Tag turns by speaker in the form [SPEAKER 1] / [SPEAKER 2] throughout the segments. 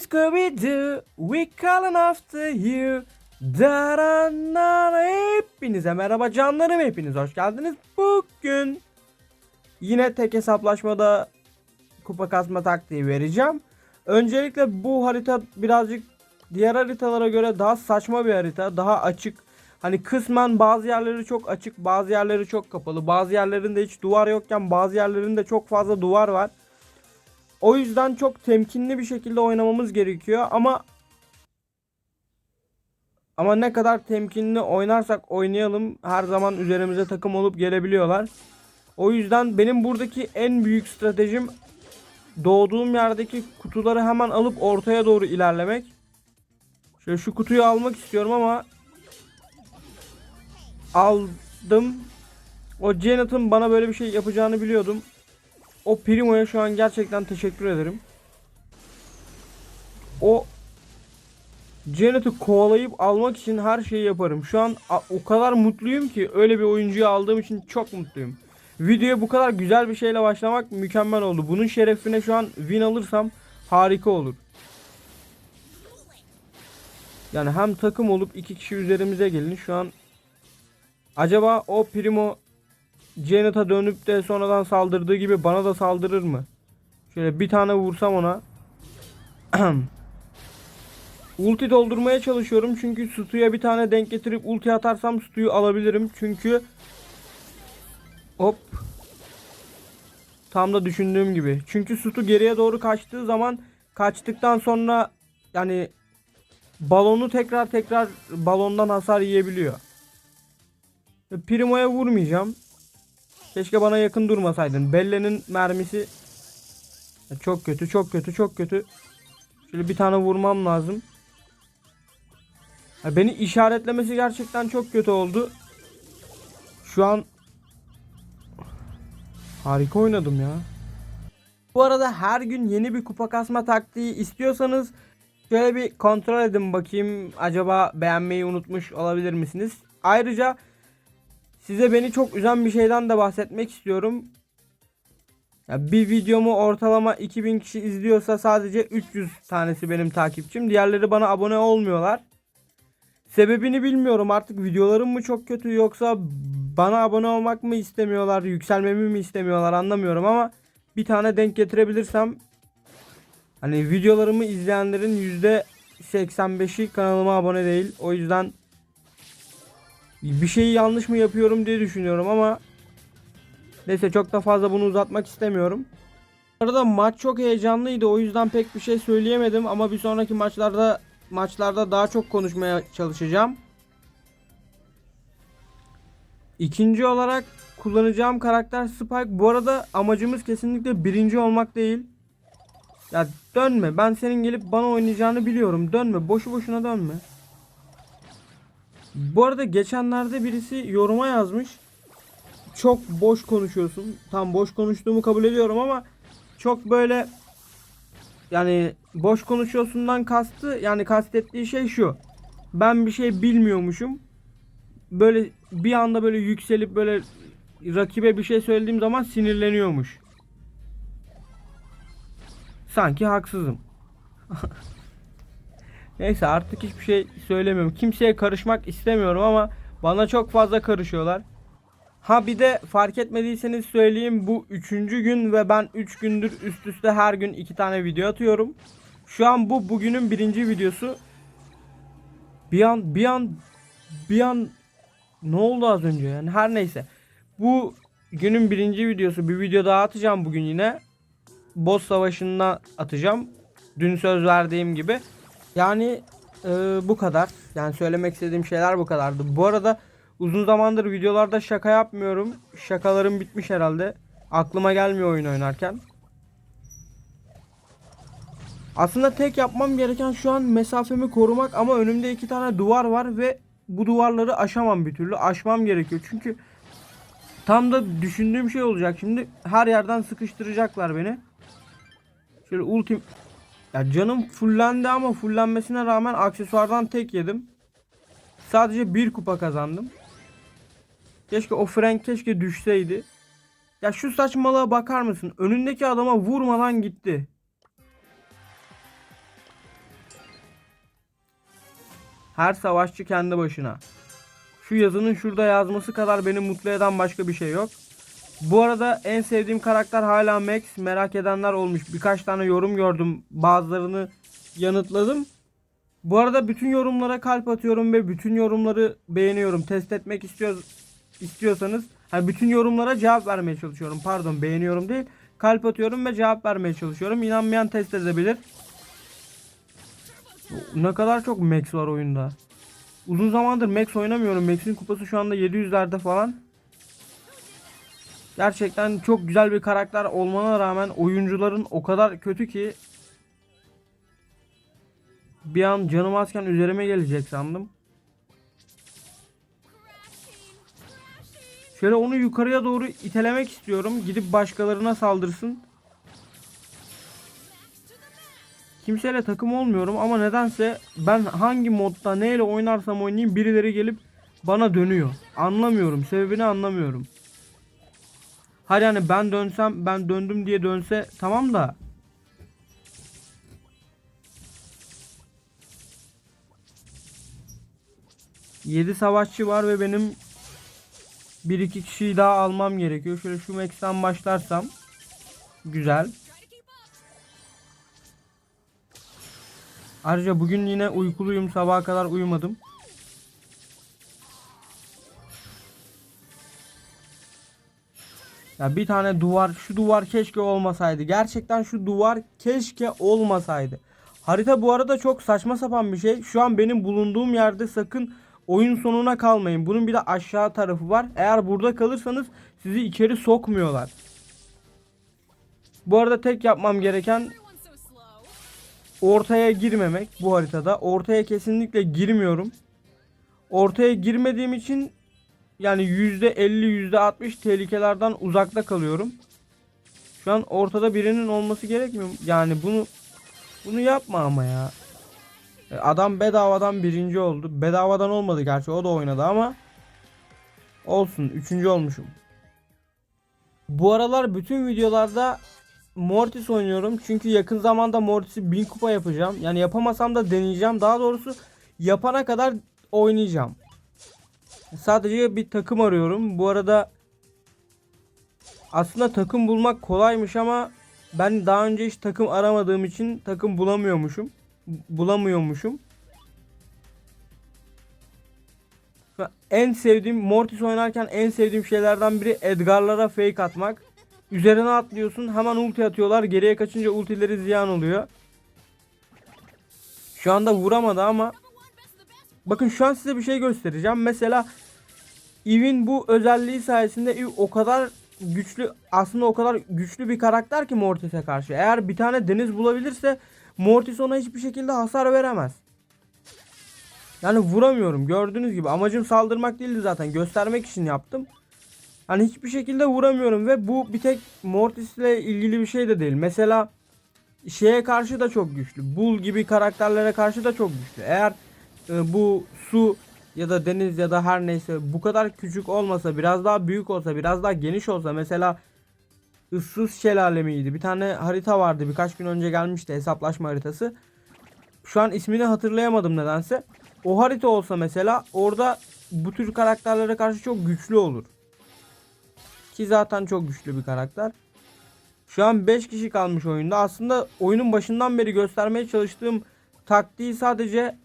[SPEAKER 1] Scooby-Doo, we calling after you. Daranana. Hepinize merhaba canlarım hepiniz hoş geldiniz. Bugün yine tek hesaplaşmada kupa kasma taktiği vereceğim. Öncelikle bu harita birazcık diğer haritalara göre daha saçma bir harita. Daha açık. Hani kısmen bazı yerleri çok açık, bazı yerleri çok kapalı. Bazı yerlerinde hiç duvar yokken bazı yerlerinde çok fazla duvar var. O yüzden çok temkinli bir şekilde oynamamız gerekiyor ama ama ne kadar temkinli oynarsak oynayalım her zaman üzerimize takım olup gelebiliyorlar. O yüzden benim buradaki en büyük stratejim doğduğum yerdeki kutuları hemen alıp ortaya doğru ilerlemek. Şöyle şu kutuyu almak istiyorum ama aldım. O Janet'ın bana böyle bir şey yapacağını biliyordum. O Primo'ya şu an gerçekten teşekkür ederim. O Janet'ı kovalayıp almak için her şeyi yaparım. Şu an o kadar mutluyum ki öyle bir oyuncuyu aldığım için çok mutluyum. Videoya bu kadar güzel bir şeyle başlamak mükemmel oldu. Bunun şerefine şu an win alırsam harika olur. Yani hem takım olup iki kişi üzerimize gelin. Şu an acaba o Primo Janet'a dönüp de sonradan saldırdığı gibi bana da saldırır mı? Şöyle bir tane vursam ona. ulti doldurmaya çalışıyorum çünkü Stu'ya bir tane denk getirip ulti atarsam Stu'yu alabilirim. Çünkü hop tam da düşündüğüm gibi. Çünkü Stu geriye doğru kaçtığı zaman kaçtıktan sonra yani balonu tekrar tekrar balondan hasar yiyebiliyor. Primo'ya vurmayacağım. Keşke bana yakın durmasaydın. Belle'nin mermisi çok kötü, çok kötü, çok kötü. Şöyle bir tane vurmam lazım. Beni işaretlemesi gerçekten çok kötü oldu. Şu an harika oynadım ya. Bu arada her gün yeni bir kupa kasma taktiği istiyorsanız şöyle bir kontrol edin bakayım acaba beğenmeyi unutmuş olabilir misiniz? Ayrıca Size beni çok üzen bir şeyden de bahsetmek istiyorum. Ya bir videomu ortalama 2000 kişi izliyorsa sadece 300 tanesi benim takipçim. Diğerleri bana abone olmuyorlar. Sebebini bilmiyorum artık videolarım mı çok kötü yoksa bana abone olmak mı istemiyorlar, yükselmemi mi istemiyorlar anlamıyorum ama bir tane denk getirebilirsem hani videolarımı izleyenlerin %85'i kanalıma abone değil. O yüzden bir şeyi yanlış mı yapıyorum diye düşünüyorum ama neyse çok da fazla bunu uzatmak istemiyorum. Arada maç çok heyecanlıydı o yüzden pek bir şey söyleyemedim ama bir sonraki maçlarda maçlarda daha çok konuşmaya çalışacağım. İkinci olarak kullanacağım karakter Spike. Bu arada amacımız kesinlikle birinci olmak değil. Ya dönme. Ben senin gelip bana oynayacağını biliyorum. Dönme. Boşu boşuna dönme. Bu arada geçenlerde birisi yoruma yazmış. Çok boş konuşuyorsun. Tam boş konuştuğumu kabul ediyorum ama çok böyle yani boş konuşuyorsundan kastı yani kastettiği şey şu. Ben bir şey bilmiyormuşum. Böyle bir anda böyle yükselip böyle rakibe bir şey söylediğim zaman sinirleniyormuş. Sanki haksızım. Neyse artık hiçbir şey söylemiyorum. Kimseye karışmak istemiyorum ama bana çok fazla karışıyorlar. Ha bir de fark etmediyseniz söyleyeyim bu üçüncü gün ve ben 3 gündür üst üste her gün iki tane video atıyorum. Şu an bu bugünün birinci videosu. Bir an bir an bir an ne oldu az önce yani her neyse. Bu günün birinci videosu bir video daha atacağım bugün yine. Boss savaşında atacağım. Dün söz verdiğim gibi. Yani e, bu kadar. Yani söylemek istediğim şeyler bu kadardı. Bu arada uzun zamandır videolarda şaka yapmıyorum. Şakalarım bitmiş herhalde. Aklıma gelmiyor oyun oynarken. Aslında tek yapmam gereken şu an mesafemi korumak ama önümde iki tane duvar var ve bu duvarları aşamam bir türlü. Aşmam gerekiyor çünkü tam da düşündüğüm şey olacak. Şimdi her yerden sıkıştıracaklar beni. Şöyle ultim ya canım fullendi ama fullenmesine rağmen aksesuardan tek yedim. Sadece bir kupa kazandım. Keşke o Frank keşke düşseydi. Ya şu saçmalığa bakar mısın? Önündeki adama vurmadan gitti. Her savaşçı kendi başına. Şu yazının şurada yazması kadar beni mutlu eden başka bir şey yok. Bu arada en sevdiğim karakter hala Max. Merak edenler olmuş. Birkaç tane yorum gördüm. Bazılarını yanıtladım. Bu arada bütün yorumlara kalp atıyorum ve bütün yorumları beğeniyorum. Test etmek istiyor, istiyorsanız hani bütün yorumlara cevap vermeye çalışıyorum. Pardon beğeniyorum değil. Kalp atıyorum ve cevap vermeye çalışıyorum. İnanmayan test edebilir. Ne kadar çok Max var oyunda. Uzun zamandır Max oynamıyorum. Max'in kupası şu anda 700'lerde falan. Gerçekten çok güzel bir karakter olmana rağmen oyuncuların o kadar kötü ki bir an canım azken üzerime gelecek sandım. Şöyle onu yukarıya doğru itelemek istiyorum. Gidip başkalarına saldırsın. Kimseyle takım olmuyorum ama nedense ben hangi modda neyle oynarsam oynayayım birileri gelip bana dönüyor. Anlamıyorum. Sebebini anlamıyorum. Hadi hani ben dönsem ben döndüm diye dönse tamam da Yedi savaşçı var ve benim bir iki kişiyi daha almam gerekiyor. Şöyle şu Max'ten başlarsam güzel. Ayrıca bugün yine uykuluyum. Sabaha kadar uyumadım. Ya bir tane duvar, şu duvar keşke olmasaydı. Gerçekten şu duvar keşke olmasaydı. Harita bu arada çok saçma sapan bir şey. Şu an benim bulunduğum yerde sakın oyun sonuna kalmayın. Bunun bir de aşağı tarafı var. Eğer burada kalırsanız sizi içeri sokmuyorlar. Bu arada tek yapmam gereken ortaya girmemek bu haritada. Ortaya kesinlikle girmiyorum. Ortaya girmediğim için yani %50 %60 tehlikelerden uzakta kalıyorum. Şu an ortada birinin olması gerekmiyor? Yani bunu bunu yapma ama ya. E, Adam bedavadan birinci oldu. Bedavadan olmadı gerçi o da oynadı ama olsun üçüncü olmuşum. Bu aralar bütün videolarda Mortis oynuyorum. Çünkü yakın zamanda Mortis'i 1000 kupa yapacağım. Yani yapamasam da deneyeceğim. Daha doğrusu yapana kadar oynayacağım. Sadece bir takım arıyorum. Bu arada aslında takım bulmak kolaymış ama ben daha önce hiç takım aramadığım için takım bulamıyormuşum. Bulamıyormuşum. En sevdiğim Mortis oynarken en sevdiğim şeylerden biri Edgar'lara fake atmak. Üzerine atlıyorsun hemen ulti atıyorlar. Geriye kaçınca ultileri ziyan oluyor. Şu anda vuramadı ama bakın şu an size bir şey göstereceğim. Mesela Eve'in bu özelliği sayesinde Eve o kadar güçlü aslında o kadar güçlü bir karakter ki Mortis'e karşı. Eğer bir tane deniz bulabilirse Mortis ona hiçbir şekilde hasar veremez. Yani vuramıyorum gördüğünüz gibi amacım saldırmak değildi zaten göstermek için yaptım. Hani hiçbir şekilde vuramıyorum ve bu bir tek Mortis ile ilgili bir şey de değil. Mesela şeye karşı da çok güçlü. Bull gibi karakterlere karşı da çok güçlü. Eğer e, bu su ya da deniz ya da her neyse bu kadar küçük olmasa biraz daha büyük olsa biraz daha geniş olsa mesela ıssız şelale miydi? Bir tane harita vardı birkaç gün önce gelmişti hesaplaşma haritası. Şu an ismini hatırlayamadım nedense. O harita olsa mesela orada bu tür karakterlere karşı çok güçlü olur. Ki zaten çok güçlü bir karakter. Şu an 5 kişi kalmış oyunda. Aslında oyunun başından beri göstermeye çalıştığım taktiği sadece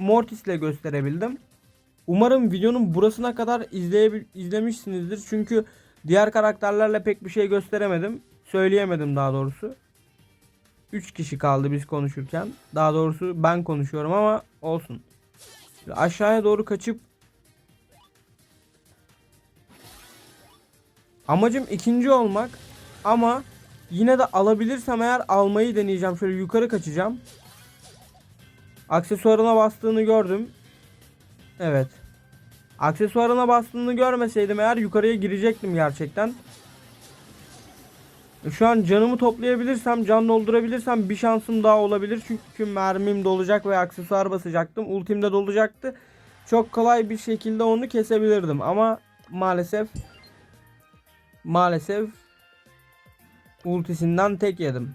[SPEAKER 1] Mortis ile gösterebildim. Umarım videonun burasına kadar izleyebil izlemişsinizdir. Çünkü diğer karakterlerle pek bir şey gösteremedim. Söyleyemedim daha doğrusu. 3 kişi kaldı biz konuşurken. Daha doğrusu ben konuşuyorum ama olsun. Şöyle aşağıya doğru kaçıp Amacım ikinci olmak ama yine de alabilirsem eğer almayı deneyeceğim. Şöyle yukarı kaçacağım. Aksesuarına bastığını gördüm. Evet. Aksesuarına bastığını görmeseydim eğer yukarıya girecektim gerçekten. Şu an canımı toplayabilirsem, can doldurabilirsem bir şansım daha olabilir. Çünkü mermim dolacak ve aksesuar basacaktım. Ultim de dolacaktı. Çok kolay bir şekilde onu kesebilirdim ama maalesef maalesef ultisinden tek yedim.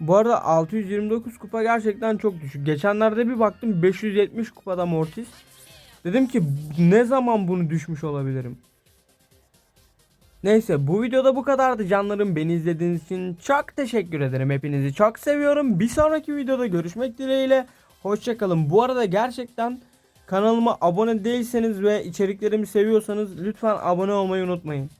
[SPEAKER 1] Bu arada 629 kupa gerçekten çok düşük. Geçenlerde bir baktım 570 kupada Mortis. Dedim ki ne zaman bunu düşmüş olabilirim? Neyse bu videoda bu kadardı canlarım. Beni izlediğiniz için çok teşekkür ederim. Hepinizi çok seviyorum. Bir sonraki videoda görüşmek dileğiyle. Hoşçakalın. Bu arada gerçekten kanalıma abone değilseniz ve içeriklerimi seviyorsanız lütfen abone olmayı unutmayın.